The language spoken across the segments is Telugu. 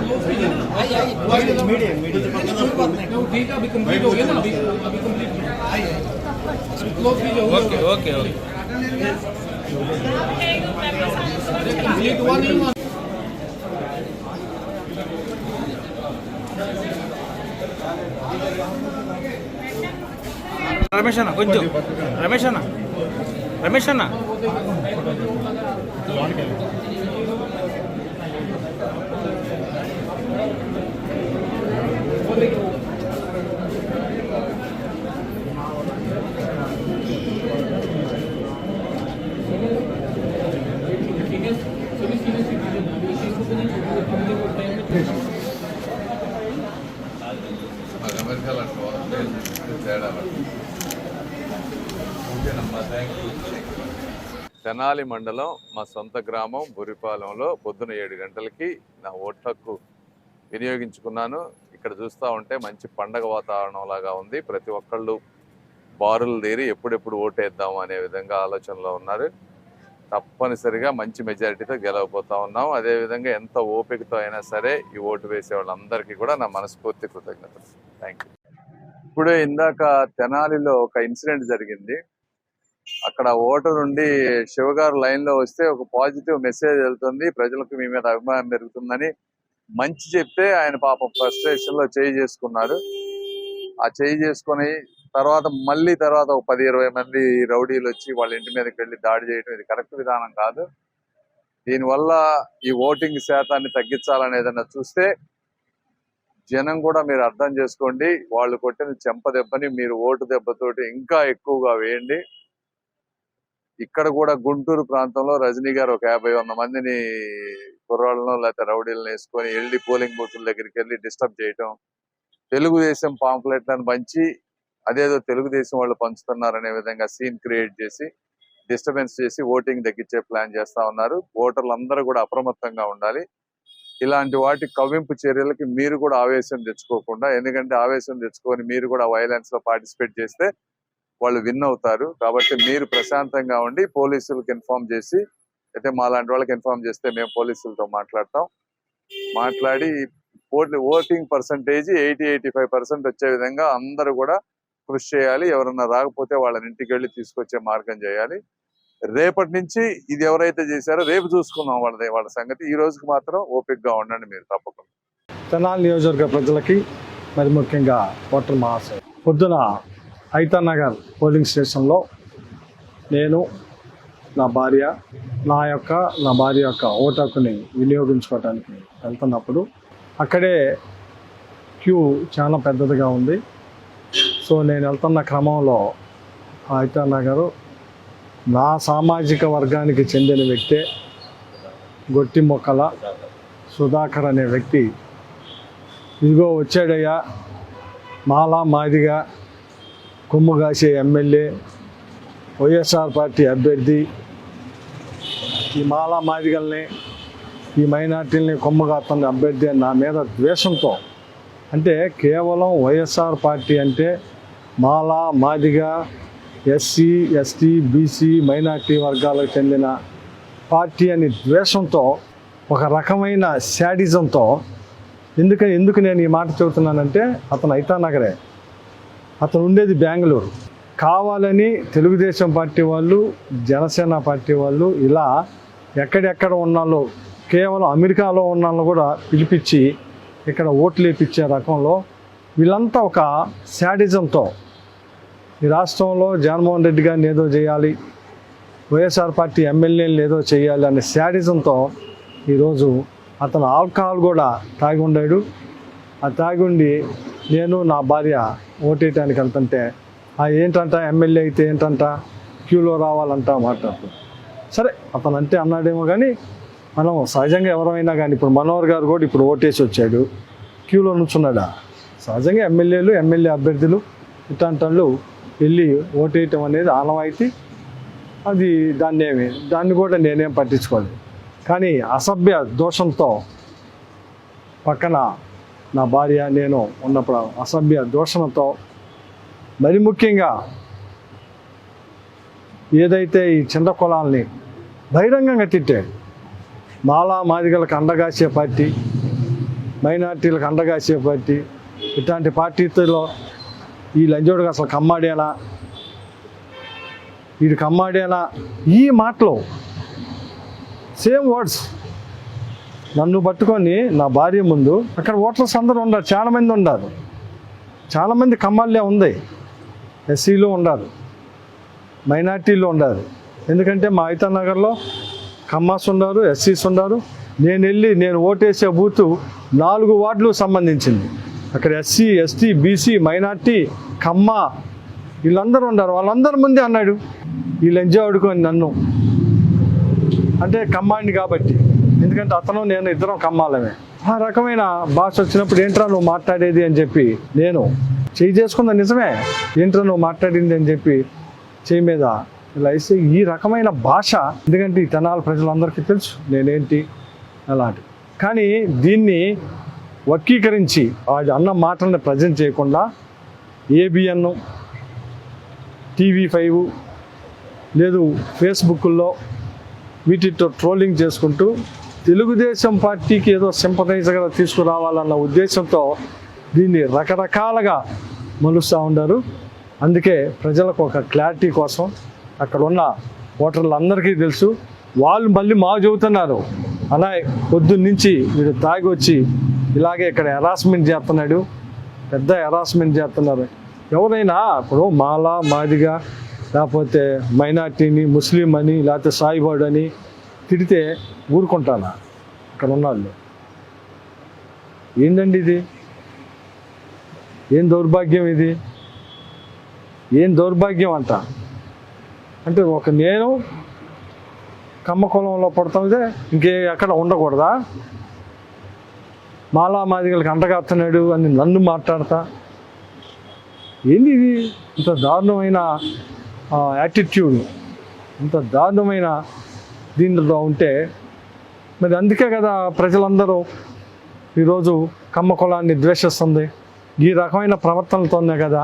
ఆ, medium okay okay okay Ramesh అన్న కొంచెం రమేష్ అన్న రమేష్ అన్న అమెరికాలో తేడా తెనాలి మండలం మా సొంత గ్రామం బురిపాలెంలో పొద్దున ఏడు గంటలకి నా ఓటు హక్కు వినియోగించుకున్నాను. ఇక్కడ చూస్తూ ఉంటే మంచి పండగ వాతావరణం లాగా ఉంది. ప్రతి ఒక్కళ్ళు బారులు తీరి ఎప్పుడెప్పుడు ఓటేద్దాం అనే విధంగా ఆలోచనలో ఉన్నారు. తప్పనిసరిగా మంచి మెజారిటీతో గెలవబోతా ఉన్నాం. అదేవిధంగా ఎంత ఓపికతో అయినా సరే ఈ ఓటు వేసే వాళ్ళందరికీ కూడా నా మనస్ఫూర్తి కృతజ్ఞతలు. థ్యాంక్ యూ ఇప్పుడు ఇందాక తెనాలిలో ఒక ఇన్సిడెంట్ జరిగింది. అక్కడ ఓటర్ నుండి శివగారు లైన్లో వస్తే ఒక పాజిటివ్ మెసేజ్ వెళ్తుంది. ప్రజలకు మీ మీద అభిమానం పెరుగుతుందని మంచి చెప్తే ఆయన పాపం ఫ్రస్ట్రేషన్లో చేయి చేసుకున్నారు ఆ చేయి చేసుకొని తర్వాత మళ్ళీ తర్వాత ఒక పది ఇరవై మంది రౌడీలు వచ్చి వాళ్ళ ఇంటి మీదకి వెళ్ళి దాడి చేయడం ఇది కరెక్ట్ విధానం కాదు. దీనివల్ల ఈ ఓటింగ్ శాతాన్ని తగ్గించాలని చూస్తే జనం కూడా మీరు అర్థం చేసుకోండి వాళ్ళు కొట్టిన చెంప దెబ్బని మీరు ఓటు దెబ్బతోటి ఇంకా ఎక్కువగా వేయండి. ఇక్కడ కూడా గుంటూరు ప్రాంతంలో రజనీ గారు ఒక యాభై వంద మందిని కుర్రాళ్ళను లేకపోతే రౌడీలను వేసుకొని వెళ్ళి పోలింగ్ బూతుల దగ్గరికి వెళ్ళి డిస్టర్బ్ చేయటం తెలుగుదేశం పాంప్లెట్లను పంచి అదేదో తెలుగుదేశం వాళ్ళు పంచుతున్నారనే విధంగా సీన్ క్రియేట్ చేసి డిస్టర్బెన్స్ చేసి ఓటింగ్ తగ్గించే ప్లాన్ చేస్తా ఉన్నారు. ఓటర్లు అందరూ కూడా అప్రమత్తంగా ఉండాలి. ఇలాంటి వాటి కవ్వింపు చర్యలకి మీరు కూడా ఆవేశం తెచ్చుకోకుండా ఎందుకంటే ఆవేశం తెచ్చుకొని మీరు కూడా వైలెన్స్లో పార్టిసిపేట్ చేస్తే వాళ్ళు విన్ అవుతారు. కాబట్టి మీరు ప్రశాంతంగా ఉండి పోలీసులకు ఇన్ఫార్మ్ చేసి అయితే మా లాంటి వాళ్ళకి ఇన్ఫార్మ్ చేస్తే మేము పోలీసులతో మాట్లాడతాం. మాట్లాడి voting percentage eighty eighty five percent వచ్చే విధంగా అందరూ కూడా కృషి చేయాలి. ఎవరన్నా రాకపోతే వాళ్ళని ఇంటికి వెళ్ళి తీసుకొచ్చే మార్గం చేయాలి. రేపటి నుంచి ఇది ఎవరైతే చేశారో రేపు చూసుకున్నాం వాళ్ళది వాళ్ళ సంగతి. ఈ రోజుకి మాత్రం ఓపిక్గా ఉండండి మీరు తప్పకుండా. తెనాలి నియోజకవర్గ ప్రజలకి మరి ముఖ్యంగా ఓటర్ మహాశయ. పొద్దున ఐతా పోలింగ్ స్టేషన్లో నేను నా భార్య నా యొక్క నా భార్య యొక్క ఓటు హక్కుని వినియోగించుకోవడానికి వెళ్తున్నప్పుడు అక్కడే క్యూ చాలా పెద్దదిగా ఉంది. సో నేను వెళ్తున్న క్రమంలో ఆ గారు నా సామాజిక వర్గానికి చెందిన వ్యక్తే గొట్టి మొక్కల సుధాకర్ అనే వ్యక్తి. ఇదిగో వచ్చాడయ్యా మాలా మాదిగా కొమ్ము కాసే ఎమ్మెల్యే వైఎస్ఆర్ పార్టీ అభ్యర్థి. ఈ మాలా మాదిగల్ని ఈ మైనార్టీలని కొమ్ము కాస్తున్న అభ్యర్థి అని నా మీద ద్వేషంతో. అంటే కేవలం వైఎస్ఆర్ పార్టీ అంటే Mala Madiga SC ST BC minority వర్గాలకు చెందిన పార్టీ అనే ద్వేషంతో ఒక రకమైన శాడిజంతో ఎందుకు ఎందుకు నేను ఈ మాట చెబుతున్నానంటే అతను ఐతానగరే. అతను ఉండేది బెంగళూరు. కావాలని తెలుగుదేశం పార్టీ వాళ్ళు జనసేన పార్టీ వాళ్ళు ఇలా ఎక్కడెక్కడ ఉన్నాలో కేవలం అమెరికాలో ఉన్నాలో కూడా పిలిపించి ఇక్కడ ఓట్లు వేపించే రకంలో వీళ్ళంతా ఒక శాడిజంతో ఈ రాష్ట్రంలో జగన్మోహన్ రెడ్డి గారిని ఏదో చేయాలి వైఎస్ఆర్ పార్టీ ఎమ్మెల్యేలు ఏదో చేయాలి అనే శాడిజంతో ఈరోజు అతను ఆల్కహాల్ కూడా తాగి ఉండాడు. ఆ తాగి ఉండి నేను నా భార్య ఓటేయటానికి వెళ్తుంటే ఆ ఏంటంట ఎమ్మెల్యే అయితే ఏంటంట క్యూలో రావాలంట మాట్లాడుతూ సరే అతను అంటే అన్నాడేమో కానీ మనం సహజంగా ఎవరైనా కానీ ఇప్పుడు మనోహర్ గారు కూడా ఇప్పుడు ఓటేసి వచ్చాడు క్యూలో నుంచున్నాడా? సహజంగా ఎమ్మెల్యేలు ఎమ్మెల్యే అభ్యర్థులు ఇట్లాంటి వాళ్ళు వెళ్ళి ఓటేయటం అనేది ఆనవాయితీ అది దాన్ని ఏమి దాన్ని కూడా నేనేం పట్టించుకోలేదు. కానీ అసభ్య దోషంతో పక్కన నా భార్య నేను ఉన్నప్పుడు అసభ్య దోషణతో మరి ముఖ్యంగా ఏదైతే ఈ చిన్న కులాల్ని బహిరంగంగా తిట్టాడు మాలా మాదిగలకు అండగాసే పార్టీ మైనార్టీలకు అండగాసే పార్టీ ఇట్లాంటి పార్టీలో ఈ లంజోడికి అసలు కమ్మాడేలా వీడు కమ్మాడేలా ఈ మాటలు సేమ్ వర్డ్స్ నన్ను పట్టుకొని నా భార్య ముందు అక్కడ ఓటర్స్ అందరూ ఉన్నారు చాలామంది ఉన్నారు. చాలామంది కమ్మాళ్ళే ఉంది. ఎస్సీలో ఉన్నారు. మైనార్టీలో ఉండరు ఎందుకంటే మా ఐతా నగర్లో కమ్మాస్ ఉన్నారు ఎస్సీస్ ఉన్నారు. నేను వెళ్ళి నేను ఓటేసే బూతు నాలుగు వార్డులు సంబంధించింది. అక్కడ SC ST BC minority Kamma. వీళ్ళందరూ ఉన్నారు. వాళ్ళందరి ముందే అన్నాడు వీళ్ళు ఎంజాయ్ ఆడుకొని నన్ను. అంటే కమ్మాడిని కాబట్టి. ఎందుకంటే అతను నేను ఇద్దరం కమ్మాలమే. ఆ రకమైన భాష వచ్చినప్పుడు ఏంట్రా నువ్వు మాట్లాడేది? అని చెప్పి నేను చేయి చేసుకున్న నిజమే? ఏంట్రా నువ్వు మాట్లాడింది? అని చెప్పి చేయి మీద ఇలా వేస్తే ఈ రకమైన భాష ఎందుకంటే ఈ తెనాల ప్రజలందరికీ తెలుసు నేనేంటి అలాంటి కానీ దీన్ని వక్రీకరించి వాడి అన్న మాటలను ప్రజెంట్ చేయకుండా ఏబిఎన్ టీవీ ఫైవ్ లేదు ఫేస్బుక్లో వీటితో ట్రోలింగ్ చేసుకుంటూ తెలుగుదేశం పార్టీకి ఏదో సింపటైజర్గా తీసుకురావాలన్న ఉద్దేశంతో దీన్ని రకరకాలుగా మలుస్తూ ఉన్నారు. అందుకే ప్రజలకు ఒక క్లారిటీ కోసం అక్కడ ఉన్న ఓటర్లందరికీ తెలుసు వాళ్ళు మళ్ళీ మాకు చెబుతున్నారు. అలా పొద్దున్నుంచి వీడు తాగి వచ్చి ఇలాగే ఇక్కడ హెరాస్మెంట్ చేస్తున్నాడు. పెద్ద హెరాస్మెంట్ చేస్తున్నారు. ఎవరైనా ఇప్పుడు మాల మాదిగా లేకపోతే మైనార్టీని ముస్లిం అని లేకపోతే సాయిబాడు అని తిడితే ఊరుకుంటానా? ఇక్కడ ఉన్నాళ్ళు ఏంటండి ఇది? ఏం దౌర్భాగ్యం ఇది? ఏం దౌర్భాగ్యం అంట? అంటే ఒక నేను కమ్మ కులంలో పుడతాదే ఇంకే ఎక్కడ ఉండకూడదా? మాలా మాదిగలకు అంటగాస్తున్నాడు అని నన్ను మాట్లాడతా. ఏంది ఇది? ఇంత దారుణమైన యాటిట్యూడ్ ఇంత దారుణమైన దీనిలో ఉంటే మరి అందుకే కదా ప్రజలందరూ ఈరోజు కమ్మ కులాన్ని ద్వేషిస్తుంది. ఈ రకమైన ప్రవర్తనలతోనే కదా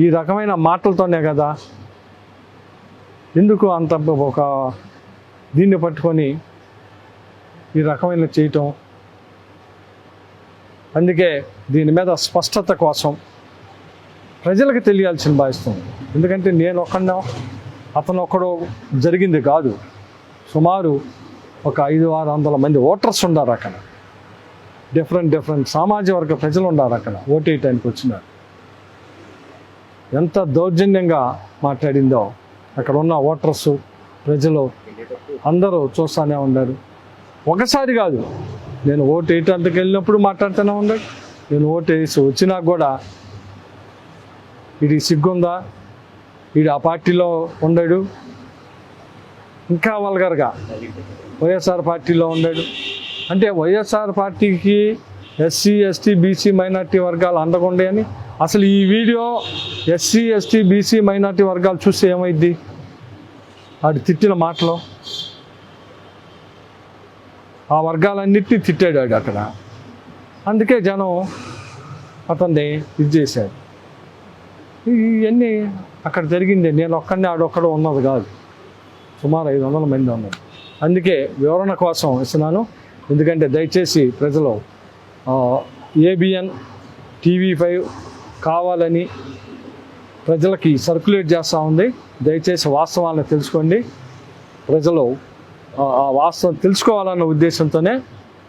ఈ రకమైన మాటలతోనే కదా. ఎందుకు అంత ఒక దీన్ని పట్టుకొని ఈ రకమైన చేయటం? అందుకే దీని మీద స్పష్టత కోసం ప్రజలకు తెలియాల్సిన భావిస్తుంది ఎందుకంటే నేను ఒక్కడో అతను ఒక్కడో జరిగింది కాదు. సుమారు ఒక ఐదు ఆరు వందల మంది ఓటర్స్ ఉన్నారు అక్కడ. డిఫరెంట్ డిఫరెంట్ సామాజిక వర్గ ప్రజలు ఉన్నారు అక్కడ. ఓటేయటానికి వచ్చినారు. ఎంత దౌర్జన్యంగా మాట్లాడిందో అక్కడ ఉన్న ఓటర్స్ ప్రజలు అందరూ చూస్తూనే ఉన్నారు. ఒకసారి కాదు నేను ఓటు వేయటానికి వెళ్ళినప్పుడు మాట్లాడుతూనే ఉండదు నేను ఓటు వేసి వచ్చినా కూడా ఇది సిగ్గుందా? వీడు ఆ పార్టీలో ఉండడు. ఇంకా వల్గర్గా వైఎస్ఆర్ పార్టీలో ఉండాడు. అంటే వైఎస్ఆర్ పార్టీకి ఎస్సీ ఎస్టీ బీసీ మైనార్టీ వర్గాలు అందకుండా అని అసలు ఈ video SC ST BC minority వర్గాలు చూస్తే ఏమైద్ది? వాడు తిట్టిన మాటలు. ఆ వర్గాలన్నింటినీ తిట్టాడు అక్కడ. అందుకే జనం అతన్ని ఇది చేశాడు ఇవన్నీ అక్కడ జరిగింది. నేను ఒక్కడిని ఆడొక్కడ ఉన్నది కాదు. సుమారు ఐదు వందల మంది ఉన్నారు. అందుకే వివరణ కోసం ఇస్తున్నాను. ఎందుకంటే దయచేసి ప్రజలు ఏబిఎన్ టీవీ ఫైవ్ కావాలని ప్రజలకి సర్క్యులేట్ చేస్తూ ఉంది. దయచేసి వాస్తవాలను తెలుసుకోండి. ప్రజలు వాస్తవం తెలుసుకోవాలన్న ఉద్దేశంతోనే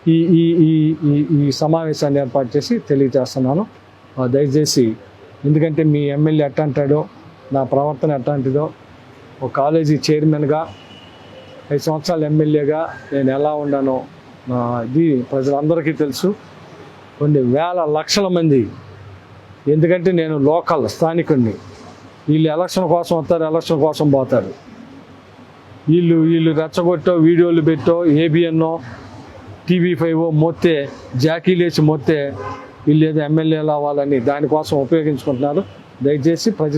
ఈ ఈ ఈ ఈ ఈ సమావేశాన్ని ఏర్పాటు చేసి తెలియజేస్తున్నాను. దయచేసి ఎందుకంటే మీ ఎమ్మెల్యే ఎట్ట నా ప్రవర్తన ఎట్లాంటిదో ఒక కాలేజీ చైర్మన్గా ఐదు సంవత్సరాలు ఎమ్మెల్యేగా నేను ఎలా ఉన్నానో ఇది ప్రజలందరికీ తెలుసు. కొన్ని వేల లక్షల మంది ఎందుకంటే నేను లోకల్ స్థానికుడిని వీళ్ళు ఎలక్షన్ కోసం వస్తారు ఎలక్షన్ కోసం పోతారు. వీళ్ళు వీళ్ళు రెచ్చగొట్టో వీడియోలు పెట్టో ఏబిఎన్నో టీవీ ఫైవ్ మొత్తే జాకీ లేచి మొత్తే వీళ్ళు ఏదో ఎమ్మెల్యేలు అవ్వాలని దానికోసం ఉపయోగించుకుంటున్నారు. దయచేసి ప్రజలు